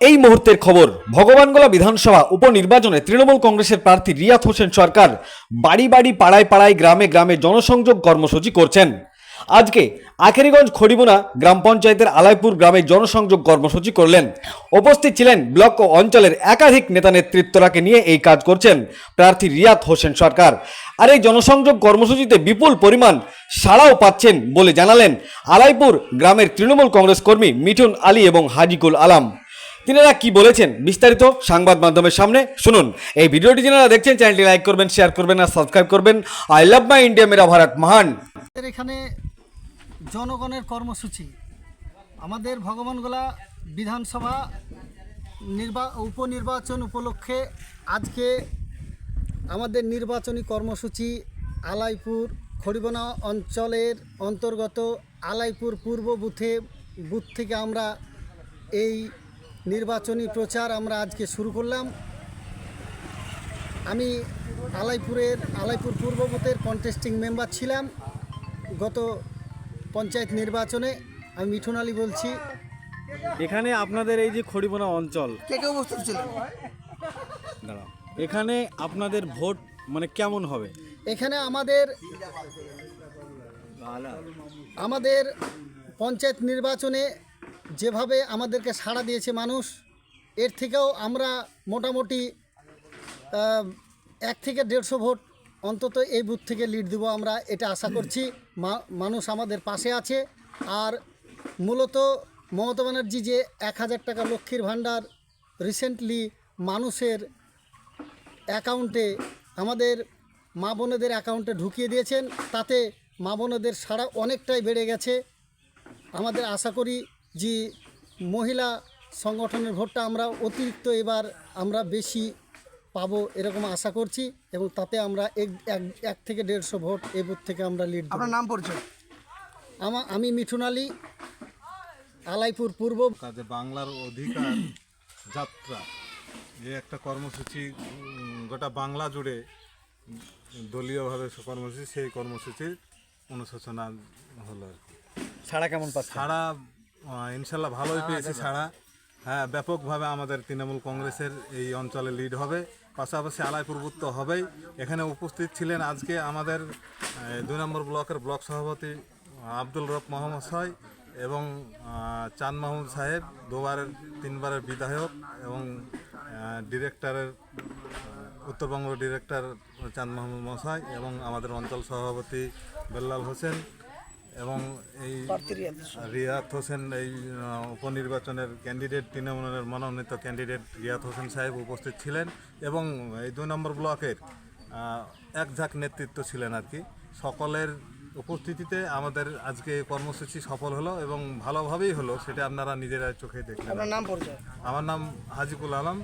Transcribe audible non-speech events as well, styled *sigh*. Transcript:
এই মুহূর্তের খবর, ভগবানগোলা বিধানসভা উপনির্বাচনে তৃণমূল কংগ্রেসের প্রার্থী রিয়াত হোসেন সরকার বাড়ি বাড়ি পাড়ায় পাড়ায় গ্রামে গ্রামে জনসংযোগ কর্মসূচি করছেন। আজকে আখেরিগঞ্জ খড়িবোনা গ্রাম পঞ্চায়েতের আলাইপুর গ্রামে জনসংযোগ কর্মসূচি করলেন। উপস্থিত ছিলেন ব্লক ও অঞ্চলের একাধিক নেতা নেতৃত্বরাকে নিয়ে এই কাজ করছেন প্রার্থী রিয়াত হোসেন সরকার। আর এই জনসংযোগ কর্মসূচিতে বিপুল পরিমাণ সাড়াও পাচ্ছেন বলে জানালেন আলাইপুর গ্রামের তৃণমূল কংগ্রেস কর্মী মিঠুন আলী এবং হাজিকুল আলাম। তিনারা কি বলেছেন বিস্তারিত সংবাদ মাধ্যমের সামনে শুনুন। এই ভিডিওটি যারা দেখছেন, চ্যানেলটি লাইক করবেন, শেয়ার করবেন আর সাবস্ক্রাইব করবেন। আই লাভ মাই ইন্ডিয়া, মেরা ভারত মহান। এখানে জনগণের কর্মসূচি। আমাদের ভগবানগোলা বিধানসভা নির্বা, উপনির্বাচন উপলক্ষে আজকে আমাদের নির্বাচনী কর্মসূচি আলাইপুর খড়িবনা অঞ্চলের অন্তর্গত আলাইপুর পূর্ব বুথে, বুথ থেকে আমরা এই নির্বাচনী প্রচার আমরা আজকে শুরু করলাম। আমি আলাইপুরের আলাইপুর পূর্ব বুথের কন্টেস্টিং মেম্বার ছিলাম গত পঞ্চায়েত নির্বাচনে। আমি মিঠুন আলী বলছি। এখানে আপনাদের এই যে খড়িবোনা অঞ্চল কে কে উপস্থিত দাঁড়াও। এখানে আপনাদের ভোট মানে কেমন হবে? এখানে আমাদের আমাদের পঞ্চায়েত নির্বাচনে যেভাবে আমাদেরকে সাড়া দিয়েছে মানুষ, এর থেকেও আমরা মোটামুটি এক থেকে দেড়শো ভোট অন্তত এই বুথ থেকে লিড দেবো আমরা, এটা আশা করছি। মানুষ আমাদের পাশে আছে। আর মূলত মমতা ব্যানার্জি যে এক হাজার টাকা লক্ষ্মীর ভাণ্ডার রিসেন্টলি মানুষের অ্যাকাউন্টে, আমাদের মা বোনেদের অ্যাকাউন্টে ঢুকিয়ে দিয়েছেন, তাতে মা বোনেদের সারা অনেকটাই বেড়ে গেছে। আমাদের আশা করি যে মহিলা সংগঠনের ভোটটা আমরা অতিরিক্ত এবার আমরা বেশি পাবো এরকম আশা করছি এবং তাতে আমরা এক এক- এক থেকে দেড়শো ভোট এ বুথ থেকে আমরা লিড আপনার নাম পরিচয়? আমা আমি মিঠুন আলী আলাইপুর পূর্ব। কাজে বাংলার অধিকার *clears throat* যাত্রা এই একটা কর্মসূচি গোটা বাংলা জুড়ে দলীয়ভাবে কর্মসূচি সেই কর্মসূচির অনুশোচনা হলো আর কি। ছাড়া কেমন পাচ্ছে ছাড়া ইনশাল্লাহ ভালোই পেয়েছি ছাড়া হ্যাঁ ব্যাপকভাবে আমাদের তৃণমূল কংগ্রেসের এই অঞ্চলে লিড হবে। পাশাপাশি আলাইপুর বুথ তো হবেই। এখানে উপস্থিত ছিলেন আজকে আমাদের দুই নম্বর ব্লকের ব্লক সভাপতি আব্দুল রব মোহাম্মদ সাই এবং চাঁদ মাহমুদ সাহেব দুবারের তিনবারের বিধায়ক এবং ডিরেক্টরের উত্তরবঙ্গ ডিরেক্টর চাঁদ মাহমুদ মশাই এবং আমাদের অঞ্চল সভাপতি বেল্লাল হোসেন। এবং এই রিয়াত হোসেন এই উপনির্বাচনের ক্যান্ডিডেট তৃণমূলের মনোনীত ক্যান্ডিডেট রিয়াত হোসেন সাহেব উপস্থিত ছিলেন এবং এই দুই নম্বর ব্লকের এক ঝাঁক নেতৃত্ব ছিলেন আর কি। সকলের উপস্থিতিতে আমাদের আজকে এই কর্মসূচি সফল হলো এবং ভালোভাবেই হলো সেটা আপনারা নিজেরা চোখে দেখলেন আমার নাম হাজিকুল আলম।